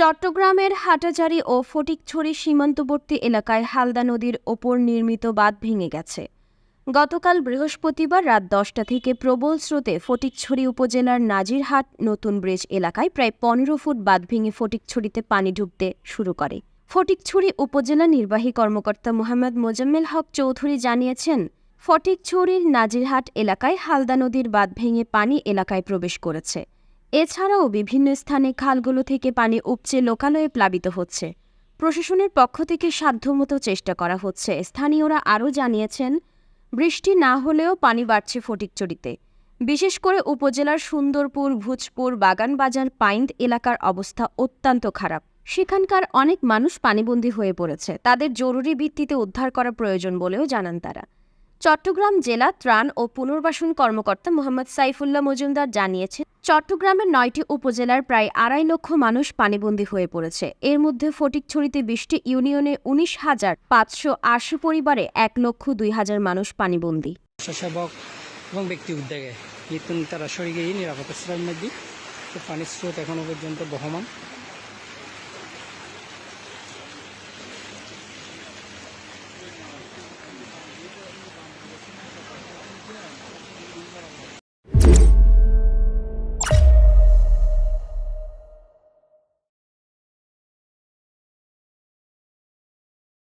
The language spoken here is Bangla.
চট্টগ্রামের হাটাজারি ও ফটিকছড়ি সীমান্তবর্তী এলাকায় হালদা নদীর ওপর নির্মিত বাঁধ ভেঙে গেছে। গতকাল বৃহস্পতিবার রাত দশটা থেকে প্রবল স্রোতে ফটিকছড়ি উপজেলার নাজিরহাট নতুন ব্রিজ এলাকায় প্রায় পনেরো ফুট বাঁধ ভেঙে ফটিকছড়িতে পানি ঢুকতে শুরু করে। ফটিকছড়ি উপজেলা নির্বাহী কর্মকর্তা মোহাম্মদ মোজাম্মেল হক চৌধুরী জানিয়েছেন, ফটিকছড়ির নাজিরহাট এলাকায় হালদা নদীর বাঁধ ভেঙে পানি এলাকায় প্রবেশ করেছে। এছাড়াও বিভিন্ন স্থানে খালগুলো থেকে পানি উপচে লোকালয়ে প্লাবিত হচ্ছে। প্রশাসনের পক্ষ থেকে সাধ্যমতো চেষ্টা করা হচ্ছে। স্থানীয়রা আরও জানিয়েছেন, বৃষ্টি না হলেও পানি বাড়ছে ফটিকচড়িতে। বিশেষ করে উপজেলার সুন্দরপুর, ভুজপুর, বাগানবাজার, পাইন্দ এলাকার অবস্থা অত্যন্ত খারাপ। সেখানকার অনেক মানুষ পানিবন্দী হয়ে পড়েছে। তাদের জরুরি ভিত্তিতে উদ্ধার করা প্রয়োজন বলেও জানান তারা। চট্টগ্রাম জেলা ত্রাণ ও পুনর্বাসন কর্মকর্তা মোহাম্মদ সাইফুল্লাহ মজুমদার জানিয়েছেন, চট্টগ্রামের নয়টি উপজেলার প্রায় আড়াই লক্ষ মানুষ পানিবন্দী হয়ে পড়েছে। এর মধ্যে ফটিকছড়িতে বিশটি ইউনিয়নে উনিশ হাজার পাঁচশো আশি পরিবারে এক লক্ষ দুই হাজার মানুষ পানিবন্দী। এবং ব্যক্তি উদ্যোগে তারা সরিয়ে নিরাপত্তা পানির স্রোত এখনও পর্যন্ত বহমান।